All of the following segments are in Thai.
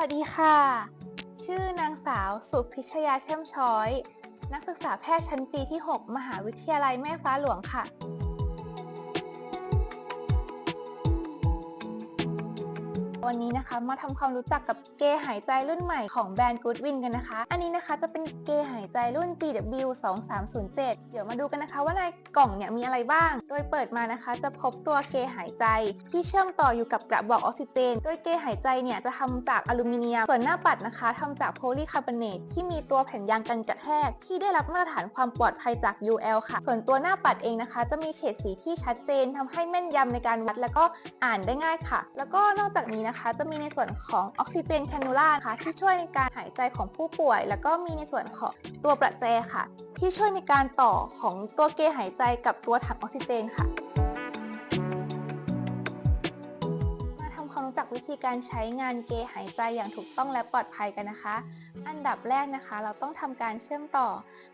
วัสดีค่ะ ชื่อนางสาวสุพิชยาเช่มช้อย นักศึกษาแพทย์ชั้นปีที่ 6 มหาวิทยาลัยแม่ฟ้าหลวงค่ะ วันนี้นะคะมาทำความรู้จักกับเกย์หายใจรุ่นใหม่ของแบรนด์ Goodwin กันนะคะ อันนี้นะคะจะเป็นเกย์หายใจรุ่น GW 2 3 0 7 เดี๋ยวมาดูกันนะคะว่าในกล่องเนี่ยมีอะไรบ้าง โดยเปิดมานะคะ จะพบตัวเกย์หายใจที่เชื่อมต่ออยู่กับกระบอกออกซิเจน โดยเกย์หายใจเนี่ยจะทำจากอลูมิเนียม ส่วนหน้าปัดนะคะทำจากโพลีคาร์บอเนตที่มีตัวแผ่นยางกันกระแทก ที่ได้รับมาตรฐานความปลอดภัยจาก UL ค่ะ ส่วนตัวหน้าปัดเองนะคะ จะมีเฉดสีที่ชัดเจนทำให้แม่นยำในการวัด แล้วก็อ่านได้ง่ายค่ะ แล้วก็นอกจากนี้นะคะจะมีในส่วนของออกซิเจนแคนูล่าค่ะที่ช่วยในการหายใจของผู้ป่วย แล้วก็มีในส่วนของตัวประแจค่ะ ที่ช่วยในการต่อของตัวเกหายใจกับตัวถังออกซิเจนค่ะมาทำความรู้จักวิธีการใช้งานเกหายใจอย่างถูกต้องและปลอดภัยกันนะคะ อันดับแรกนะคะ เราต้องทำการเชื่อมต่อ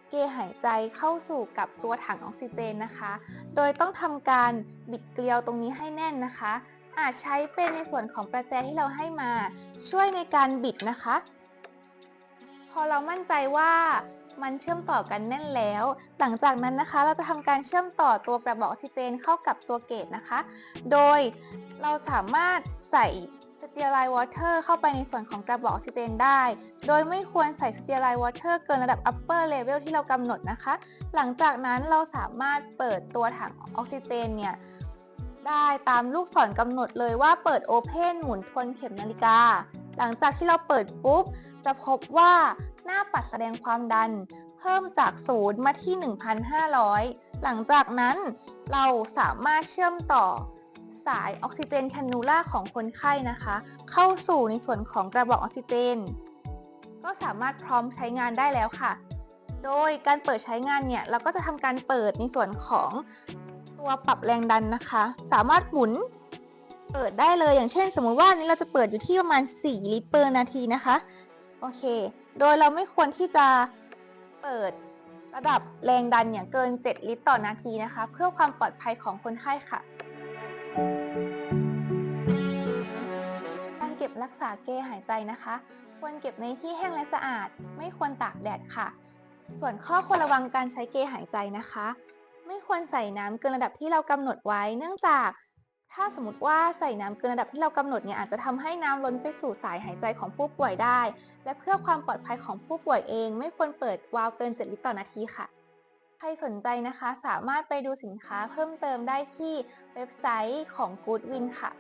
เกหายใจเข้าสู่กับตัวถังออกซิเจนนะคะ โดยต้องทำการบิดเกลียวตรงนี้ให้แน่นนะคะ อาจใช้เป็นในส่วนของประแจที่เราให้มา ช่วยในการบิดนะคะ พอเรามั่นใจว่ามันเชื่อมต่อกันแน่นแล้ว หลังจากนั้นนะคะ เราจะทำการเชื่อมต่อตัวกระบอกออกซิเจนเข้ากับตัวเกตนะคะ โดยเราสามารถใส่สเตียรไลวอเตอร์เข้าไปในส่วนของกระบอกออกซิเจนได้ โดยไม่ควรใส่สเตียรไลวอเตอร์เกินระดับ upper level ที่เรากำหนดนะคะ หลังจากนั้นเราสามารถเปิดตัวถังออกซิเจนเนี่ย ได้ตามลูกศรกำหนดเลยว่าเปิด Open หมุนทวนเข็มนาฬิกา หลังจากที่เราเปิดปุ๊บ จะพบว่าหน้าปัดแสดงความดัน เพิ่มจากศูนย์มาที่ 1,500 หลังจากนั้นเราสามารถเชื่อมต่อสายออกซิเจนแคนูล่าของคนไข้นะคะ เข้าสู่ในส่วนของกระบอกออกซิเจน ก็สามารถพร้อมใช้งานได้แล้วค่ะ โดยการเปิดใช้งานเนี่ย เราก็จะทำการเปิดในส่วนของ ตัวปรับแรงดันนะคะ สามารถหมุนเปิดได้เลยอย่างเช่น สมมุติว่านนี้เราจะเปิดอยู่ที่ประมาณ 4 ลิตรเปอร์นาทีนะคะ โอเค โดยเราไม่ควรที่จะเปิดระดับแรงดันเนี่ยเกิน 7 ลิตรต่อนาทีนะคะ เพื่อความปลอดภัยของคนไข้ค่ะ การเก็บรักษาเกหายใจนะคะ ควรเก็บในที่แห้งและสะอาด ไม่ควรตากแดดค่ะ ส่วนข้อควรระวังการใช้เกหายใจนะคะ ไม่ควรใส่น้ำเกินระดับที่เรากำหนดไว้ เนื่องจาก ถ้าสมมติว่าใส่น้ำเกินระดับที่เรากำหนดเนี่ยอาจจะทำให้น้ำล้นไปสู่สายหายใจของผู้ป่วยได้ และเพื่อความปลอดภัยของผู้ป่วยเอง ไม่ควรเปิดวาล์วเกิน 7 ลิตรต่อนาทีค่ะ ใครสนใจนะคะ สามารถไปดูสินค้าเพิ่มเติมได้ที่เว็บไซต์ของ Goodwin ค่ะ